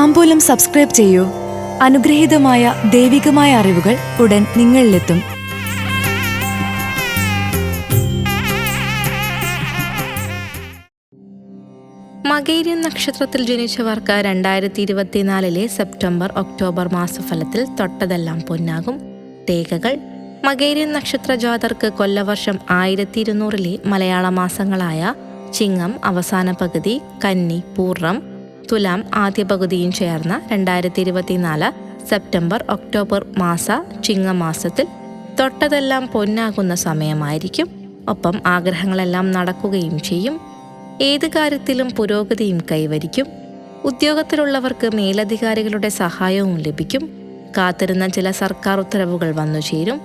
താമ്പൂലം subscribe ചെയ്യൂ. അനുഗ്രഹീതമായ ദൈവികമായ അറിവുകൾ ഉടൻ നിങ്ങളിലെത്തും. മകേരിയൻ നക്ഷത്രത്തിൽ ജനിച്ചവർക്ക് രണ്ടായിരത്തി ഇരുപത്തിനാലിലെ സെപ്റ്റംബർ ഒക്ടോബർ മാസഫലത്തിൽ തൊട്ടതെല്ലാം പൊന്നാകും. രേഖകൾ. മകേരിയൻ നക്ഷത്ര ജാതർക്ക് കൊല്ലവർഷം ആയിരത്തി ഇരുന്നൂറിലെ മലയാള മാസങ്ങളായ ചിങ്ങം അവസാന പകുതി കന്നി പൂർണം തുലാം ആദ്യ പകുതിയും ചേർന്ന രണ്ടായിരത്തി ഇരുപത്തിനാല് സെപ്റ്റംബർ ഒക്ടോബർ മാസ ചിങ്ങമാസത്തിൽ തൊട്ടതെല്ലാം പൊന്നാകുന്ന സമയമായിരിക്കും. ഒപ്പം ആഗ്രഹങ്ങളെല്ലാം നടക്കുകയും ചെയ്യും. ഏത് കാര്യത്തിലും പുരോഗതിയും കൈവരിക്കും. ഉദ്യോഗത്തിലുള്ളവർക്ക് മേലധികാരികളുടെ സഹായവും ലഭിക്കും. കാത്തിരുന്ന ചില സർക്കാർ ഉത്തരവുകൾ വന്നു ചേരും.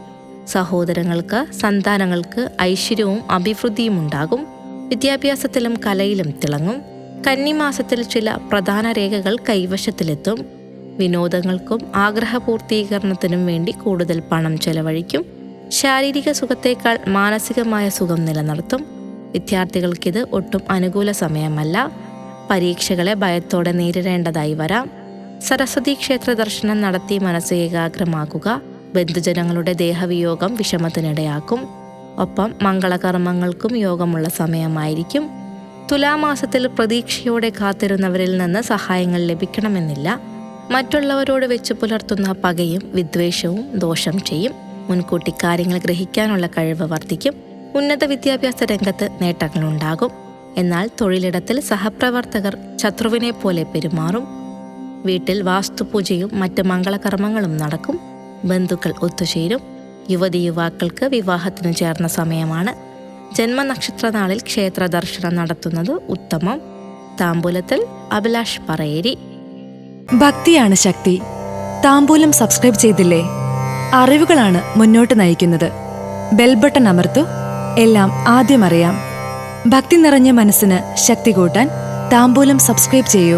സഹോദരങ്ങൾക്ക് സന്താനങ്ങൾക്ക് ഐശ്വര്യവും അഭിവൃദ്ധിയും ഉണ്ടാകും. വിദ്യാഭ്യാസത്തിലും കലയിലും തിളങ്ങും. കന്നിമാസത്തിൽ ചില പ്രധാന രേഖകൾ കൈവശത്തിലെത്തും. വിനോദങ്ങൾക്കും ആഗ്രഹപൂർത്തീകരണത്തിനും വേണ്ടി കൂടുതൽ പണം ചെലവഴിക്കും. ശാരീരിക സുഖത്തേക്കാൾ മാനസികമായ സുഖം നിലനിർത്തും. വിദ്യാർത്ഥികൾക്കിത് ഒട്ടും അനുകൂല സമയമല്ല. പരീക്ഷകളെ ഭയത്തോടെ നേരിടേണ്ടതായി വരാം. സരസ്വതി ക്ഷേത്ര ദർശനം നടത്തി മനസ്സ് ഏകാഗ്രമാക്കുക. ബന്ധുജനങ്ങളുടെ ദേഹവിയോഗം വിഷമത്തിനിടയാക്കും. ഒപ്പം മംഗളകർമ്മങ്ങൾക്കും യോഗമുള്ള സമയമായിരിക്കും. തുലാമാസത്തിൽ പ്രതീക്ഷയോടെ കാത്തിരുന്നവരിൽ നിന്ന് സഹായങ്ങൾ ലഭിക്കണമെന്നില്ല. മറ്റുള്ളവരോട് വെച്ച് പുലർത്തുന്ന പകയും വിദ്വേഷവും ദോഷം ചെയ്യും. മുൻകൂട്ടി കാര്യങ്ങൾ ഗ്രഹിക്കാനുള്ള കഴിവ് വർദ്ധിക്കും. ഉന്നത വിദ്യാഭ്യാസ രംഗത്ത് നേട്ടങ്ങളുണ്ടാകും എന്നാൽ തൊഴിലിടത്തിൽ സഹപ്രവർത്തകർ ശത്രുവിനെ പോലെ പെരുമാറും. വീട്ടിൽ വാസ്തുപൂജയും മറ്റ് മംഗളകർമ്മങ്ങളും നടക്കും. ബന്ധുക്കൾ ഒത്തുചേരും. യുവതി യുവാക്കൾക്ക് വിവാഹത്തിന് ചേർന്ന സമയമാണ്. ജന്മനക്ഷത്ര നാളിൽ ക്ഷേത്ര ദർശനം നടത്തുന്നത് ഉത്തമം. താമ്പൂലത്തിൽ അഭിലാഷ് പറയേരി. ഭക്തിയാണ് ശക്തി. താമ്പൂലം സബ്സ്ക്രൈബ് ചെയ്തില്ലേ? അറിവുകളാണ് മുന്നോട്ട് നയിക്കുന്നത്. ബെൽബട്ടൺ അമർത്തു. എല്ലാം ആദ്യം അറിയാം. ഭക്തി നിറഞ്ഞ മനസ്സിന് ശക്തി കൂട്ടാൻ താമ്പൂലം സബ്സ്ക്രൈബ് ചെയ്യൂ.